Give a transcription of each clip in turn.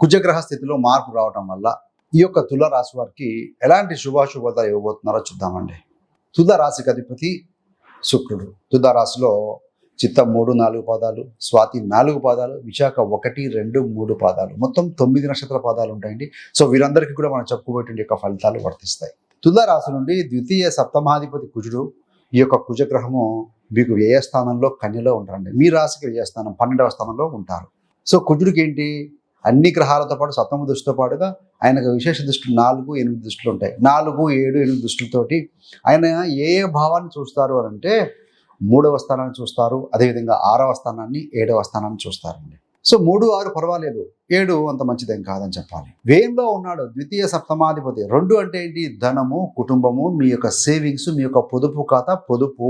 కుజగ్రహ స్థితిలో మార్పు రావటం వల్ల ఈ యొక్క తులరాశి వారికి ఎలాంటి శుభాశుభత ఇవ్వబోతున్నారో చూద్దామండి. తులరాశికి అధిపతి శుక్రుడు. తుల రాశిలో చిత్తం మూడు నాలుగు పాదాలు స్వాతి నాలుగు పాదాలు విశాఖ ఒకటి రెండు మూడు పాదాలు. మొత్తం తొమ్మిది నక్షత్ర పాదాలు ఉంటాయండి. సో వీరందరికీ కూడా మనం చెప్పుకోబోయేటువంటి యొక్క ఫలితాలు వర్తిస్తాయి. తుల రాశి నుండి ద్వితీయ సప్తమాధిపతి కుజుడు ఈ యొక్క కుజగ్రహము మీకు వ్యయస్థానంలో కన్యలో ఉంటారండి. మీ రాశికి వ్యయస్థానం పన్నెండవ స్థానంలో ఉంటారు. సో కుజుడికి ఏంటి? అన్ని గ్రహాలతో పాటు సప్తమ దృష్టితో పాటుగా ఆయనకు విశేష దృష్టి నాలుగు ఎనిమిది దృష్టిలు ఉంటాయి. నాలుగు ఏడు ఎనిమిది దృష్టిలతోటి ఆయన ఏ ఏ భావాన్ని చూస్తారు అని అంటే మూడవ స్థానాన్ని చూస్తారు అదేవిధంగా ఆరవ స్థానాన్ని ఏడవ స్థానాన్ని చూస్తారండి. సో మూడు ఆరు పర్వాలేదు. ఏడు అంత మంచిదేం కాదని చెప్పాలి. వేయంలో ఉన్నాడు ద్వితీయ సప్తమాధిపతి. రెండు అంటే ఏంటి? ధనము కుటుంబము మీ యొక్క సేవింగ్స్ మీ యొక్క పొదుపు ఖాతా పొదుపు.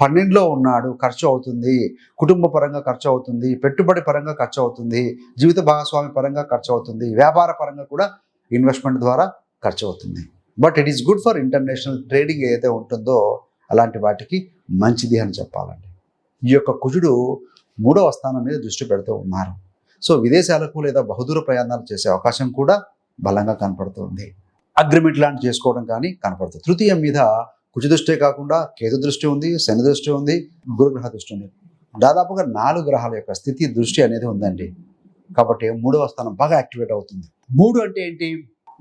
పన్నెండులో ఉన్నాడు ఖర్చు అవుతుంది. కుటుంబ పరంగా ఖర్చు అవుతుంది. పెట్టుబడి పరంగా ఖర్చు అవుతుంది. జీవిత భాగస్వామి పరంగా ఖర్చు అవుతుంది. వ్యాపార పరంగా కూడా ఇన్వెస్ట్మెంట్ ద్వారా ఖర్చు అవుతుంది. But it is good for international trading ఏదైతే ఉంటుందో అలాంటి వాటికి మంచిది అని చెప్పాలండి. ఈ యొక్క కుజుడు మూడవ స్థానం మీద దృష్టి పెడుతూ ఉన్నారు. సో విదేశాలకు లేదా బహుదూర ప్రయాణాలు చేసే అవకాశం కూడా బలంగా కనపడుతుంది. అగ్రిమెంట్ లాంటి చేసుకోవడం కానీ కనపడుతుంది తృతీయం మీద కుజ దృష్టి కాకుండా కేతు దృష్టి ఉంది శని దృష్టి ఉంది గురుగ్రహ దృష్టి ఉంది. దాదాపుగా నాలుగు గ్రహాల యొక్క స్థితి దృష్టి అనేది ఉందండి. కాబట్టి మూడవ స్థానం బాగా యాక్టివేట్ అవుతుంది. మూడు అంటే ఏంటి?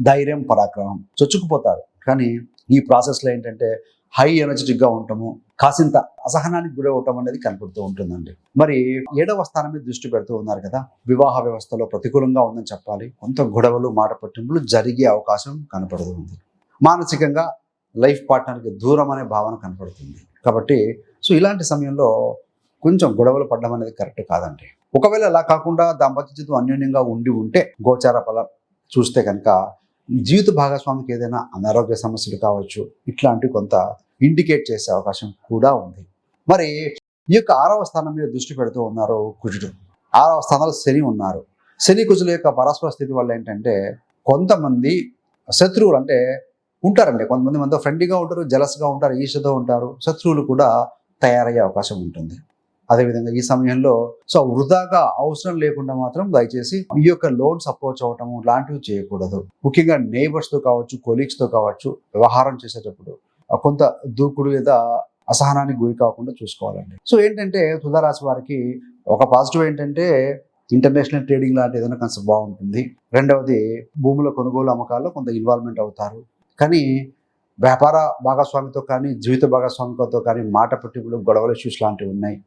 ధైర్యం పరాక్రమం. చొచ్చుకుపోతారు. కానీ ఈ ప్రాసెస్లో ఏంటంటే హై ఎనర్జెటిక్గా ఉండటము కాసింత అసహనానికి గురి అవటం అనేది కనపడుతూ ఉంటుందండి. మరి ఏడవ స్థానం మీద దృష్టి పెడుతూ ఉన్నారు కదా వివాహ వ్యవస్థలో ప్రతికూలంగా ఉందని చెప్పాలి. కొంత గొడవలు మాట పట్టింపులు జరిగే అవకాశం కనపడుతుంది మానసికంగా లైఫ్ పార్ట్నర్కి దూరం అనే భావన కనపడుతుంది. కాబట్టి సో ఇలాంటి సమయంలో కొంచెం గొడవలు పడడం అనేది కరెక్ట్ కాదండి. ఒకవేళ అలా కాకుండా దాంపత్య జీవితం అన్యోన్యంగా ఉండి ఉంటే గోచార ఫలం చూస్తే కనుక జీవిత భాగస్వామికి ఏదైనా అనారోగ్య సమస్యలు కావచ్చు ఇట్లాంటివి కొంత ఇండికేట్ చేసే అవకాశం కూడా ఉంది. మరి ఈ యొక్క ఆరవ స్థానం మీద దృష్టి పెడుతూ ఉన్నారు కుజుడు. ఆరవ స్థానంలో శని ఉన్నారు. శని కుజుల యొక్క పరస్పర స్థితి వల్ల ఏంటంటే కొంతమంది శత్రువులు అంటే ఉంటారండి. కొంతమంది మనతో ఫ్రెండ్లీగా ఉంటారు జలస్గా ఉంటారు ఈశతో ఉంటారు. శత్రువులు కూడా తయారయ్యే అవకాశం ఉంటుంది. అదేవిధంగా ఈ సమయంలో సో వృధాగా అవసరం లేకుండా మాత్రం దయచేసి ఈ యొక్క లోన్స్ అప్రోచ్ అవ్వటము లాంటివి చేయకూడదు. ముఖ్యంగా నేబర్స్తో కావచ్చు కొలీగ్స్తో తో కావచ్చు వ్యవహారం చేసేటప్పుడు కొంత దూకుడు లేదా అసహనానికి గురి కాకుండా చూసుకోవాలండి. సో ఏంటంటే తులారాశి వారికి ఒక పాజిటివ్ ఏంటంటే ఇంటర్నేషనల్ ట్రేడింగ్ లాంటి ఏదైనా కాస్త బాగుంటుంది. రెండవది భూముల కొనుగోలు అమ్మకాల్లో కొంత ఇన్వాల్వ్మెంట్ అవుతారు. కానీ వ్యాపార భాగస్వామితో కానీ జీవిత భాగస్వామితో కానీ మాట పట్టింపులు గొడవల ఇష్యూస్ లాంటివి ఉన్నాయి.